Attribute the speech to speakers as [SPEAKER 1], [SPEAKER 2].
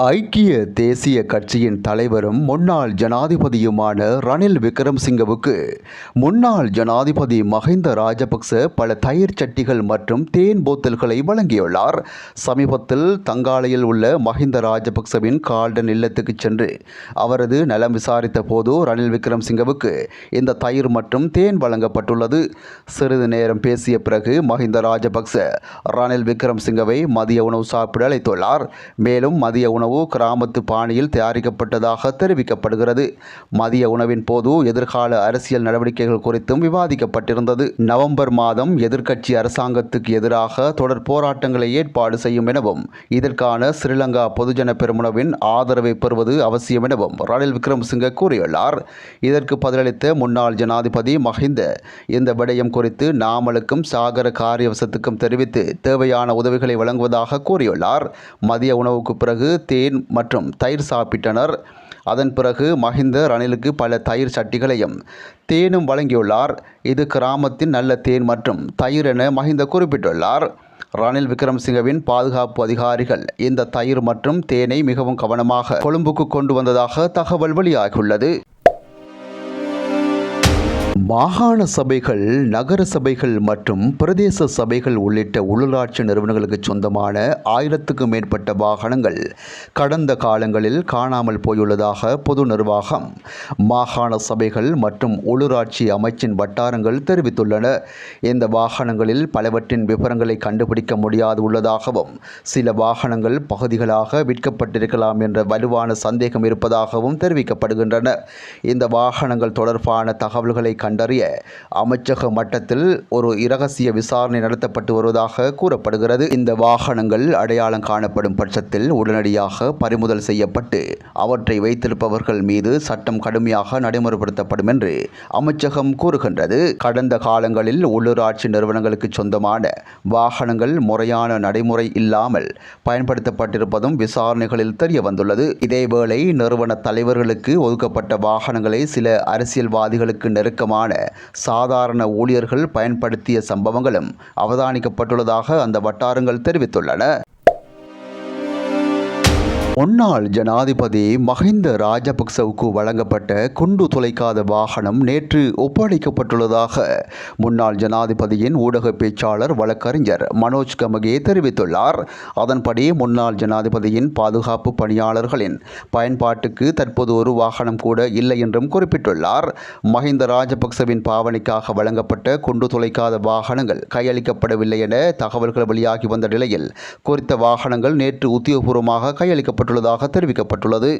[SPEAKER 1] ஐக்கிய தேசிய கட்சியின் தலைவரும் முன்னாள் ஜனாதிபதியுமான ரணில் விக்ரம்சிங்கவுக்கு முன்னாள் ஜனாதிபதி மஹிந்த ராஜபக்ச பல தயிர் சட்டிகள் மற்றும் தேன் போத்தல்களை வழங்கியுள்ளார். சமீபத்தில் தங்காலையில் உள்ள மஹிந்த ராஜபக்சவின் கால்டன் இல்லத்துக்கு சென்று அவரது நலம் விசாரித்த போது ரணில் விக்ரம்சிங்கவுக்கு இந்த தயிர் மற்றும் தேன் வழங்கப்பட்டுள்ளது. சிறிது நேரம் பேசிய பிறகு மஹிந்த ராஜபக்ச ரணில் விக்ரம்சிங்கவை மதிய உணவு சாப்பிட அழைத்துள்ளார். மேலும் மதிய உணவு கிராமத்து பாணியில் தயாரிக்கப்பட்டதாக தெரிவிக்கப்படுகிறது. மதிய உணவின் போது எதிர்கால அரசியல் நடவடிக்கைகள் குறித்தும் விவாதிக்கப்பட்டிருந்தது. நவம்பர் மாதம் எதிர்க்கட்சி அரசாங்கத்துக்கு எதிராக தொடர் போராட்டங்களை ஏற்பாடு செய்யும் எனவும் இதற்கான ஸ்ரீலங்கா பொதுஜன பெருமுனவின் ஆதரவை பெறுவது அவசியம் எனவும் ரணில் விக்ரமசிங்க கூறியுள்ளார். இதற்கு பதிலளித்த முன்னாள் ஜனாதிபதி மஹிந்த இந்த விடயம் குறித்து நாமலுக்கும் சாகர காரியவசத்துக்கும் தெரிவித்து தேவையான உதவிகளை வழங்குவதாக கூறியுள்ளார். மதிய உணவுக்கு பிறகு தேன் மற்றும் தயிர் சாப்பிட்டனர். அதன் பிறகு மஹிந்த ரணிலுக்கு பல தயிர் சட்டிகளையும் தேனும் வழங்கியுள்ளார். இது கிராமத்தின் நல்ல தேன் மற்றும் தயிர் என மஹிந்த குறிப்பிட்டுள்ளார். ரணில் விக்ரமசிங்கவின் பாதுகாப்பு அதிகாரிகள் இந்த தயிர் மற்றும் தேனை மிகவும் கவனமாக கொழும்புக்கு கொண்டு வந்ததாக தகவல் வெளியாகியுள்ளது. மாகாண சபைகள் நகர சபைகள் மற்றும் பிரதேச சபைகள் உள்ளிட்ட உள்ளூராட்சி நிறுவனங்களுக்கு சொந்தமான ஆயிரத்துக்கும் மேற்பட்ட வாகனங்கள் கடந்த காலங்களில் காணாமல் போயுள்ளதாக பொது நிர்வாகம் மாகாண சபைகள் மற்றும் உள்ளூராட்சி அமைச்சின் வட்டாரங்கள் தெரிவித்துள்ளன. இந்த வாகனங்களில் பலவற்றின் விவரங்களை கண்டுபிடிக்க முடியாது உள்ளதாகவும் சில வாகனங்கள் பகுதிகளாக விற்கப்பட்டிருக்கலாம் என்ற வலுவான சந்தேகம் இருப்பதாகவும் தெரிவிக்கப்படுகின்றன. இந்த வாகனங்கள் தொடர்பான தகவல்களை கண்டறிய அமைச்சக மட்டத்தில் ஒரு இரகசிய விசாரணை நடத்தப்பட்டு வருவதாக கூறப்படுகிறது. இந்த வாகனங்கள் அடையாளம் காணப்படும் பட்சத்தில் உடனடியாக பறிமுதல் செய்யப்பட்டு அவற்றை வைத்திருப்பவர்கள் மீது சட்டம் கடுமையாக நடைமுறைப்படுத்தப்படும் என்று அமைச்சகம் கூறுகின்றது. கடந்த காலங்களில் உள்ளூராட்சி நிறுவனங்களுக்கு சொந்தமான வாகனங்கள் முறையான நடைமுறை இல்லாமல் பயன்படுத்தப்பட்டிருப்பதும் விசாரணைகளில் தெரிய வந்துள்ளது இதேவேளை நிறுவன தலைவர்களுக்கு ஒதுக்கப்பட்ட வாகனங்களை சில அரசியல்வாதிகளுக்கு நெருக்கமான சாதாரண ஊழியர்கள் பயன்படுத்திய சம்பவங்களும் அவதானிக்கப்பட்டுள்ளதாக அந்த வட்டாரங்கள் தெரிவித்துள்ளன. முன்னாள் ஜனாதிபதி மஹிந்த ராஜபக்சவுக்கு வழங்கப்பட்ட குண்டு துளைக்காத வாகனம் நேற்று ஒப்படைக்கப்பட்டுள்ளதாக முன்னாள் ஜனாதிபதியின் ஊடக பேச்சாளர் வழக்கறிஞர் மனோஜ் கமகே தெரிவித்துள்ளார். அதன்படி முன்னாள் ஜனாதிபதியின் பாதுகாப்பு பணியாளர்களின் பயன்பாட்டுக்கு தற்போது ஒரு வாகனம் கூட இல்லை என்றும் குறிப்பிட்டுள்ளார். மஹிந்த ராஜபக்சவின் பாவனைக்காக வழங்கப்பட்ட குண்டு துளைக்காத வாகனங்கள் கையளிக்கப்படவில்லை என தகவல்கள் வெளியாகி வந்த நிலையில் குறித்த வாகனங்கள் நேற்று உத்தியோகபூர்வமாக செய்யப்பட்டுள்ளதாக தெரிவிக்கப்பட்டுள்ளது.